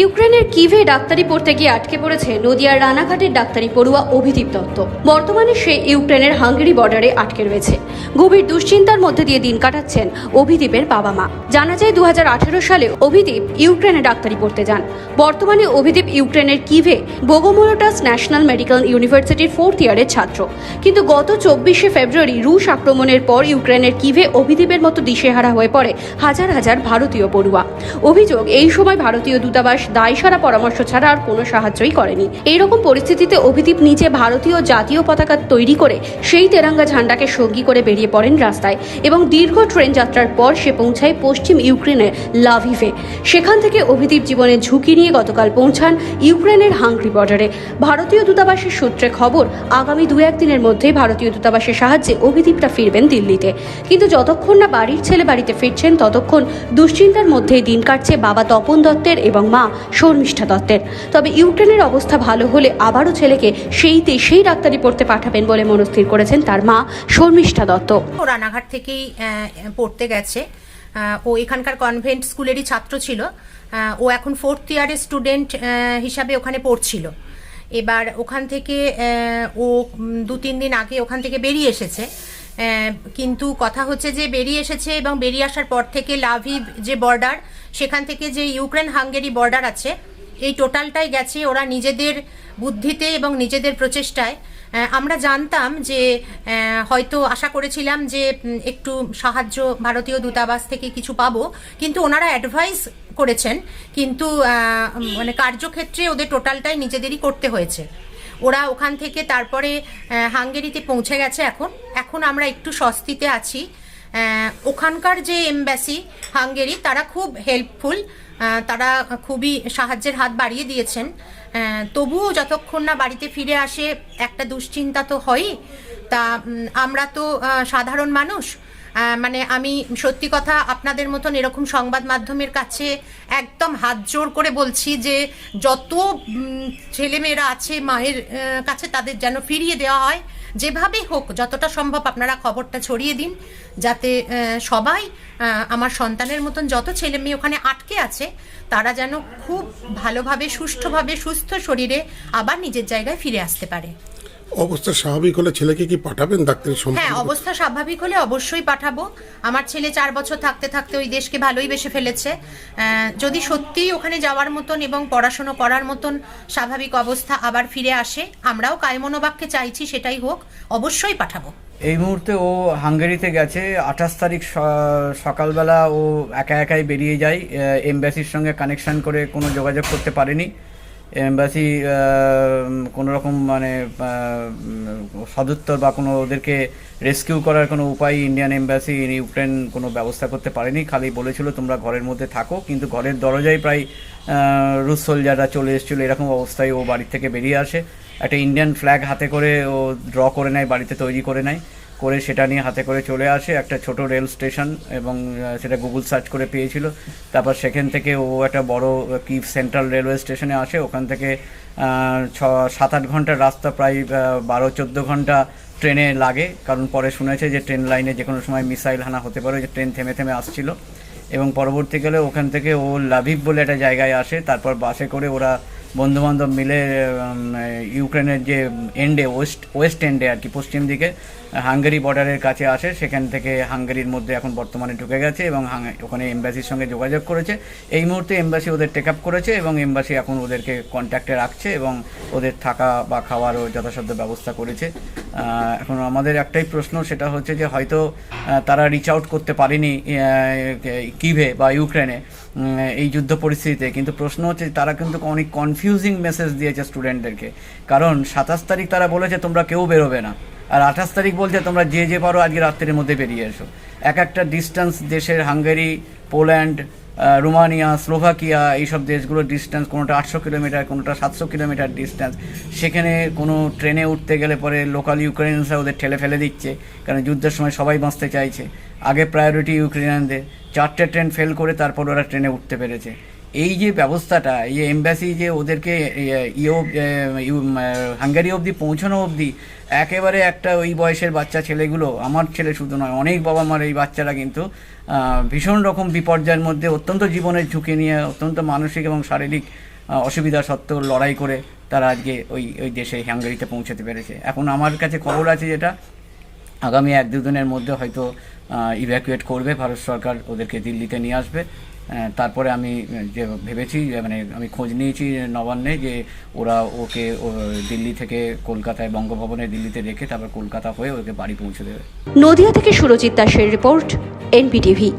ইউক্রেনের কিভে ডাক্তারি পড়তে গিয়ে আটকে পড়েছে নদিয়ার রানাঘাটের ডাক্তারি পড়ুয়া অভিদীপ দত্ত। বর্তমানে সে ইউক্রেনের হাঙ্গেরি বর্ডারে আটকে রয়েছে। গভীর দুশ্চিন্তার মধ্যে দিয়ে দিন কাটাচ্ছেন অভিদীপের বাবা মা। জানা যায়, দুহাজার আঠারো সালে অভিদীপ ইউক্রেনে ডাক্তারি পড়তে যান। বর্তমানে অভিদীপ ইউক্রেনের কিভে বোগোমোলোটাস ন্যাশনাল মেডিকেল ইউনিভার্সিটির ফোর্থ ইয়ারের ছাত্র। কিন্তু গত চব্বিশে ফেব্রুয়ারি রুশ আক্রমণের পর ইউক্রেনের কিভে অভিদীপের মতো দিশেহারা হয়ে পড়ে হাজার হাজার ভারতীয় পড়ুয়া। অভিযোগ, এই সময় ভারতীয় দূতাবাস দায়সারা পরামর্শ ছাড়া আর কোনো সাহায্যই করেনি। এইরকম পরিস্থিতিতে অভিদীপ নিজে ভারতীয় জাতীয় পতাকা তৈরি করে সেই তেরাঙ্গা ঝান্ডাকে সঙ্গী করে বেরিয়ে পড়েন রাস্তায় এবং দীর্ঘ ট্রেন যাত্রার পর সে পৌঁছায় পশ্চিম ইউক্রেনের লাভিভে। সেখান থেকে অভিদীপ জীবনের ঝুঁকি নিয়ে গতকাল পৌঁছান ইউক্রেনের হাঙ্গরি বর্ডারে। ভারতীয় দূতাবাসের সূত্রে খবর, আগামী দু একদিনের মধ্যে ভারতীয় দূতাবাসের সাহায্যে অভিদীপটা ফিরবেন দিল্লিতে। কিন্তু যতক্ষণ না বাড়ির ছেলে বাড়িতে ফিরছেন, ততক্ষণ দুশ্চিন্তার মধ্যেই দিন কাটছে বাবা তপন দত্তের এবং মা। শর্মিষ্ঠা দত্তের। তবে ইউক্রেনের অবস্থা ভালো হলে আবারও ছেলেকে সেই দেশেই ডাক্তারি পড়তে পাঠাবেন বলে মনস্থির করেছেন তার মা শর্মিষ্ঠা দত্ত। রানাঘাট থেকেই পড়তে গেছে। ও এখানকার কনভেন্ট স্কুলেরই ছাত্র ছিল। ও এখন ফোর্থ ইয়ারের স্টুডেন্ট হিসাবে ওখানে পড়ছিল। এবার ওখান থেকে ও দু তিন দিন আগে ওখান থেকে বেরিয়ে এসেছে। কিন্তু কথা হচ্ছে যে বেরিয়ে এসেছে এবং বেরিয়ে আসার পর থেকে লাভিভ যে বর্ডার সেখান থেকে যে ইউক্রেন হাঙ্গেরি বর্ডার আছে, এই টোটালটাই গেছে ওরা নিজেদের বুদ্ধিতে এবং নিজেদের প্রচেষ্টায়। আমরা জানতাম যে হয়তো আশা করেছিলাম যে একটু সাহায্য ভারতীয় দূতাবাস থেকে কিছু পাবো, কিন্তু ওনারা অ্যাডভাইস করেছেন, কিন্তু মানে কার্যক্ষেত্রে ওদের টোটালটাই নিজেদেরই করতে হয়েছে। ওরা ওখান থেকে তারপরে হাঙ্গেরিতে পৌঁছে গেছে এখন। এখন আমরা একটু স্বস্তিতে আছি। ওখানকার যে এমব্যাসি, হাঙ্গেরি, তারা খুব হেল্পফুল। তারা খুবই সাহায্যের হাত বাড়িয়ে দিয়েছেন। তবুও যতক্ষণ না বাড়িতে ফিরে আসে, একটা দুশ্চিন্তা তো হয়ই। তা আমরা তো সাধারণ মানুষ। মানে আমি সত্যি কথা আপনাদের মতন এরকম সংবাদ মাধ্যমের কাছে একদম হাত জোর করে বলছি যে যত ছেলেমেয়েরা আছে মায়ের কাছে তাদের যেন ফিরিয়ে দেওয়া হয় যেভাবেই হোক, যতটা সম্ভব আপনারা খবরটা ছড়িয়ে দিন, যাতে সবাই আমার সন্তানের মতন যত ছেলে মেয়ে ওখানে আটকে আছে, তারা যেন খুব ভালোভাবে, সুষ্ঠুভাবে, সুস্থ শরীরে আবার নিজের জায়গায় ফিরে আসতে পারে। অবস্থা স্বাভাবিক হলে ছেলেকে কি পাঠাবেন ডাক্তারের হ্যাঁ অবস্থা স্বাভাবিক হলে অবশ্যই পাঠাবো। আমার ছেলে চার বছর থাকতে থাকতে ওই দেশকে ভালোই বেসে ফেলেছে। আহ, যদি সত্যিই ওখানে যাওয়ার মতন এবং পড়াশুনো করার মতন স্বাভাবিক অবস্থা আবার ফিরে আসে আমরাও কায়মনোবাক্যে চাইছি সেটাই হোক অবশ্যই পাঠাবো। এই মুহূর্তে ও হাঙ্গেরিতে গেছে। আঠাশ তারিখ সকালবেলা ও একা একাই বেরিয়ে যায়। এমবাসির সঙ্গে কানেকশন করে কোনো যোগাযোগ করতে পারেনি। এমবাসি কোনো রকম মানে সদুত্তর বা কোনো ওদেরকে রেস্কিউ করার কোনো উপায় ইন্ডিয়ান এমবাসি ইউক্রেন কোনো ব্যবস্থা করতে পারেনি। খালি বলেছিল, তোমরা ঘরের মধ্যে থাকো। কিন্তু ঘরের দরজায় প্রায় রুশ সোলজাররা চলে এসেছিল। এরকম অবস্থায় ও বাড়ি থেকে বেরিয়ে আসে। একটা ইন্ডিয়ান ফ্ল্যাগ হাতে করে ও ড্র করে নেয়, বাড়িতে তৈরি করে নেয়। করে সেটা নিয়ে হাতে করে চলে আসে। একটা ছোট রেল স্টেশন এবং সেটা গুগল সার্চ করে পেয়েছিল। তারপর সেখান থেকে ও একটা বড় কি সেন্ট্রাল রেলওয়ে স্টেশনে আসে। ওখান থেকে ছ সাত আট ঘণ্টার রাস্তা প্রায় বারো চোদ্দ ঘণ্টা ট্রেনে লাগে। কারণ পরে শুনেছে যে ট্রেন লাইনে যে কোনো সময় মিসাইল হানা হতে পারে যে ট্রেন থেমে থেমে আসছিল। এবং পরবর্তীকালে ওখান থেকে ও লাভিভ বলে একটা জায়গায় আসে। তারপর বাসে করে ওরা বন্ধুবান্ধব মিলে ইউক্রেনের যে এন্ডে, ওয়েস্ট ওয়েস্ট এন্ডে আর কি, পশ্চিম দিকে হাঙ্গেরি বর্ডারের কাছে আসে, সেখান থেকে হাঙ্গেরির মধ্যে এখন বর্তমানে ঢুকে গেছে এবং ওখানে এমবাসির সঙ্গে যোগাযোগ করেছে। এই মুহূর্তে এমবাসি ওদের টেক আপ করেছে এবং এমবাসি এখন ওদেরকে কন্ট্যাক্টে রাখছে এবং ওদের থাকা বা খাওয়ারও যথাসাধ্য ব্যবস্থা করেছে। এখন আমাদের একটাই প্রশ্ন, সেটা হচ্ছে যে হয়তো তারা রিচ আউট করতে পারেনি কিভে বা ইউক্রেনে এই যুদ্ধ পরিস্থিতিতে। কিন্তু প্রশ্ন হচ্ছে, তারা কিন্তু অনেক কনফিউজিং মেসেজ দিয়েছে স্টুডেন্টদেরকে কারণ সাতাশ তারিখ তারা বলেছে, তোমরা কেউ বেরোবে না। আর আঠাশ তারিখ বলছে তোমরা যে যে পারো আজকে রাত্রের মধ্যে বেরিয়ে এসো। এক একটা ডিস্টেন্স দেশের হাঙ্গেরি, পোল্যান্ড রোমানিয়া, স্লোভাকিয়া, এইসব দেশগুলোর ডিস্টেন্স কোনোটা আটশো কিলোমিটার, কোনোটা সাতশো কিলোমিটার ডিস্টেন্স সেখানে কোনো ট্রেনে উঠতে গেলে পরে লোকাল ইউক্রেনিয়ানসরা ওদের ঠেলে ফেলে দিচ্ছে, কারণ যুদ্ধের সময় সবাই বাঁচতে চাইছে। আগে প্রায়োরিটি ইউক্রেনিয়ানদের চারটে ট্রেন ফেল করে তারপর ওরা ট্রেনে উঠতে পেরেছে। এই যে ব্যবস্থাটা, এই এমব্যাসি যে ওদেরকে ইয়ে হাঙ্গারি অবধি পৌঁছানো অবধি, একেবারে একটা ওই বয়সের বাচ্চা ছেলেগুলো, আমার ছেলে শুধু নয়, অনেক বাবা মার এই বাচ্চারা কিন্তু ভীষণ রকম বিপর্যয়ের মধ্যে অত্যন্ত জীবনের ঝুঁকি নিয়ে অত্যন্ত মানসিক এবং শারীরিক অসুবিধা সত্ত্বেও লড়াই করে তারা আজকে ওই ওই দেশে হাঙ্গারিতে পৌঁছাতে পেরেছে। এখন আমার কাছে খবর আছে যেটা, আগামী এক দুদিনের মধ্যে হয়তো ইভ্যাকুয়েট করবে, ভারত সরকার ওদেরকে দিল্লিতে নিয়ে আসবে। তারপরে আমি যে ভেবেছি মানে আমি খোঁজ নিয়েছি নবান্নে যে ওরা ওকে দিল্লি থেকে কলকাতায়, বঙ্গভবনে দিল্লিতে রেখে তারপর কলকাতা হয়ে ওকে বাড়ি পৌঁছে দেবে। নদিয়া থেকে সুরজিৎ দাসের রিপোর্ট, এনপিটিভি।